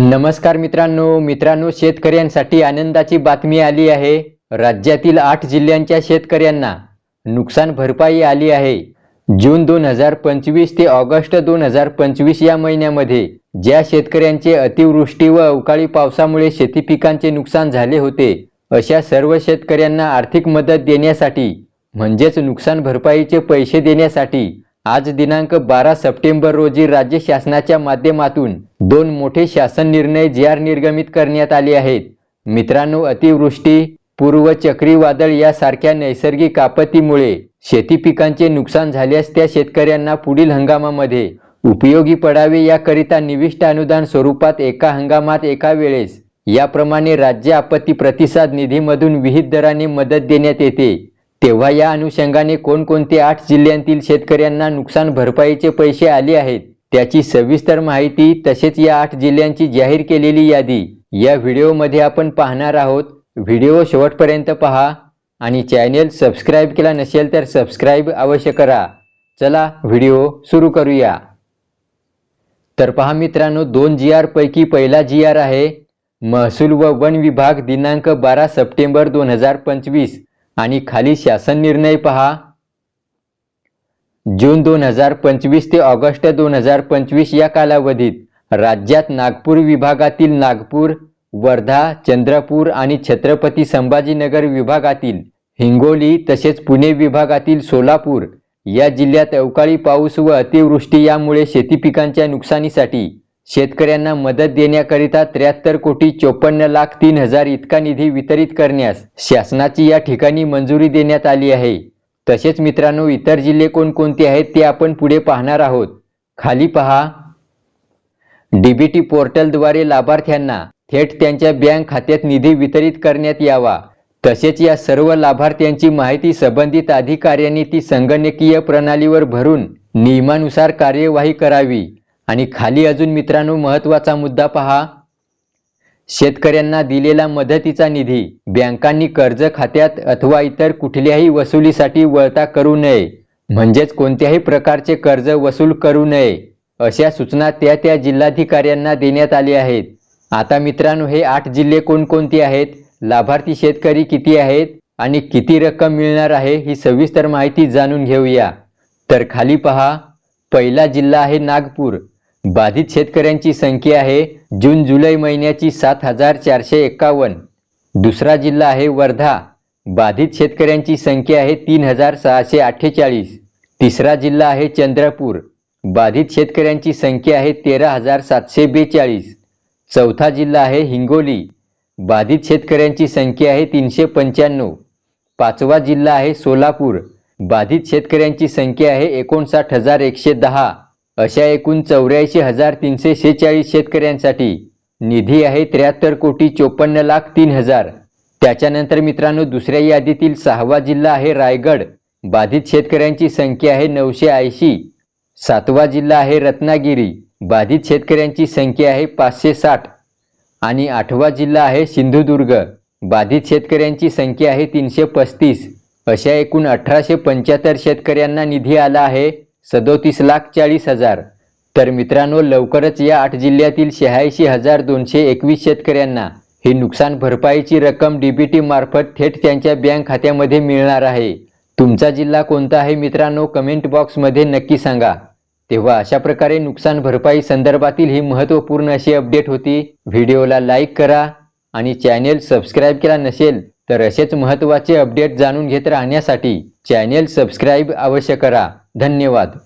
नमस्कार मित्रांनो मित्रांनो शेतकऱ्यांसाठी आनंदाची बातमी आली आहे. राज्यातील आठ जिल्ह्यांच्या शेतकऱ्यांना नुकसान भरपाई आली आहे. जून दोन हजार पंचवीस ते ऑगस्ट दोन हजार पंचवीस या महिन्यामध्ये ज्या शेतकऱ्यांचे अतिवृष्टी व अवकाळी पावसामुळे शेती पिकांचे नुकसान झाले होते अशा सर्व शेतकऱ्यांना आर्थिक मदत देण्यासाठी म्हणजेच नुकसान भरपाईचे पैसे देण्यासाठी आज दिनांक बारा सप्टेंबर रोजी राज्य शासनाच्या माध्यमातून दोन मोठे शासन निर्णय जी आर निर्गमित करण्यात आले आहेत. मित्रांनो अतिवृष्टी पूर्व चक्रीवादळ यासारख्या नैसर्गिक आपत्तीमुळे शेती पिकांचे नुकसान झाल्यास त्या शेतकऱ्यांना पुढील हंगामामध्ये उपयोगी पडावे याकरिता निविष्ट अनुदान स्वरूपात एका हंगामात एका वेळेस. याप्रमाणे राज्य आपत्ती प्रतिसाद निधीमधून विहित दराने मदत देण्यात येते. तेव्हा या अनुषंगाने कोणकोणते आठ जिल्ह्यांतील शेतकऱ्यांना नुकसान भरपाईचे पैसे आले आहेत त्याची सविस्तर माहिती तसेच या आठ जिल्ह्यांची जाहीर केलेली यादी या व्हिडिओमध्ये आपण पाहणार आहोत. व्हिडिओ शेवटपर्यंत पहा आणि चॅनेल सबस्क्राईब केला नसेल तर सबस्क्राईब अवश्य करा. चला व्हिडिओ सुरू करूया. तर पहा मित्रांनो दोन जी आर पैकी पहिला जी आर आहे महसूल व वन विभाग दिनांक बारा सप्टेंबर दोन हजार पंचवीस. आणि खाली शासन निर्णय पहा. जून दोन हजार पंचवीस ते ऑगस्ट दोन हजार पंचवीस या कालावधीत राज्यात नागपूर विभागातील नागपूर वर्धा चंद्रपूर आणि छत्रपती संभाजीनगर विभागातील हिंगोली तसेच पुणे विभागातील सोलापूर या जिल्ह्यात अवकाळी पाऊस व अतिवृष्टी यामुळे शेती पिकांच्या नुकसानीसाठी शेतकऱ्यांना मदत देण्याकरिता त्र्याहत्तर कोटी चोपन्न लाख तीन हजार इतका निधी वितरित करण्यास शासनाची या ठिकाणी मंजुरी देण्यात आली आहे. तसेच मित्रांनो इतर जिल्हे कोणकोणते आहेत ते आपण पुढे पाहणार आहोत. खाली पहा. डीबीटी पोर्टलद्वारे लाभार्थ्यांना थेट त्यांच्या बँक खात्यात निधी वितरित करण्यात यावा. तसेच या सर्व लाभार्थ्यांची माहिती संबंधित अधिकाऱ्यांनी ती संगणकीय प्रणालीवर भरून नियमानुसार कार्यवाही करावी. आणि खाली अजून मित्रांनो महत्त्वाचा मुद्दा पहा. शेतकऱ्यांना दिलेला मदतीचा निधी बँकांनी कर्ज खात्यात अथवा इतर कुठल्याही वसुलीसाठी वळता करू नये. म्हणजेच कोणत्याही प्रकारचे कर्ज वसूल करू नये अशा सूचना त्या त्या जिल्हाधिकाऱ्यांना देण्यात आल्या आहेत. आता मित्रांनो हे आठ जिल्हे कोणकोणते आहेत? लाभार्थी शेतकरी किती आहेत? आणि किती रक्कम मिळणार आहे? ही सविस्तर माहिती जाणून घेऊया. तर खाली पहा. पहिला जिल्हा आहे नागपूर. बाधित शेतकऱ्यांची संख्या आहे जून जुलै महिन्याची सात हजार चारशे एक्कावन्न दुसरा जिल्हा आहे वर्धा. बाधित शेतकऱ्यांची संख्या आहे तीन हजार सहाशे अठ्ठेचाळीस. तिसरा जिल्हा आहे चंद्रपूर. बाधित शेतकऱ्यांची संख्या आहे तेरा हजार सातशे बेचाळीस. चौथा जिल्हा आहे हिंगोली. बाधित शेतकऱ्यांची संख्या आहे तीनशे पंच्याण्णव. पाचवा जिल्हा आहे सोलापूर. बाधित शेतकऱ्यांची संख्या आहे एकोणसाठ हजार एकशे दहा. अशा एकूण चौऱ्याऐंशी हजार तीनशे शेहेचाळीस शेतकऱ्यांसाठी निधी आहे त्र्याहत्तर कोटी चोपन्न लाख तीन हजार. त्याच्यानंतर मित्रांनो दुसऱ्या यादीतील सहावा जिल्हा आहे रायगड. बाधित शेतकऱ्यांची संख्या आहे नऊशे ऐंशी. सातवा जिल्हा आहे रत्नागिरी. बाधित शेतकऱ्यांची संख्या आहे पाचशे साठ. आणि आठवा जिल्हा आहे सिंधुदुर्ग. बाधित शेतकऱ्यांची संख्या आहे तीनशे पस्तीस. अशा एकूण अठराशे पंच्याहत्तर शेतकऱ्यांना निधी आला आहे. सदोतीस लाख चाळीस हजार. तर मित्रांनो लवकरच या आठ जिल्ह्यातील शहाऐंशी हजार दोनशे एकवीस शेतकऱ्यांना ही नुकसान भरपाईची रक्कम डीबीटी मार्फत थेट त्यांच्या बँक खात्यामध्ये मिळणार आहे. तुमचा जिल्हा कोणता आहे मित्रांनो कमेंट बॉक्समध्ये नक्की सांगा. तेव्हा अशा प्रकारे नुकसान भरपाई संदर्भातील ही महत्त्वपूर्ण अशी अपडेट होती. व्हिडिओला लाईक करा आणि चॅनेल सबस्क्राईब केला नसेल तर असेच महत्त्वाचे अपडेट जाणून घेत राहण्यासाठी चॅनेल सबस्क्राईब अवश्य करा. धन्यवाद.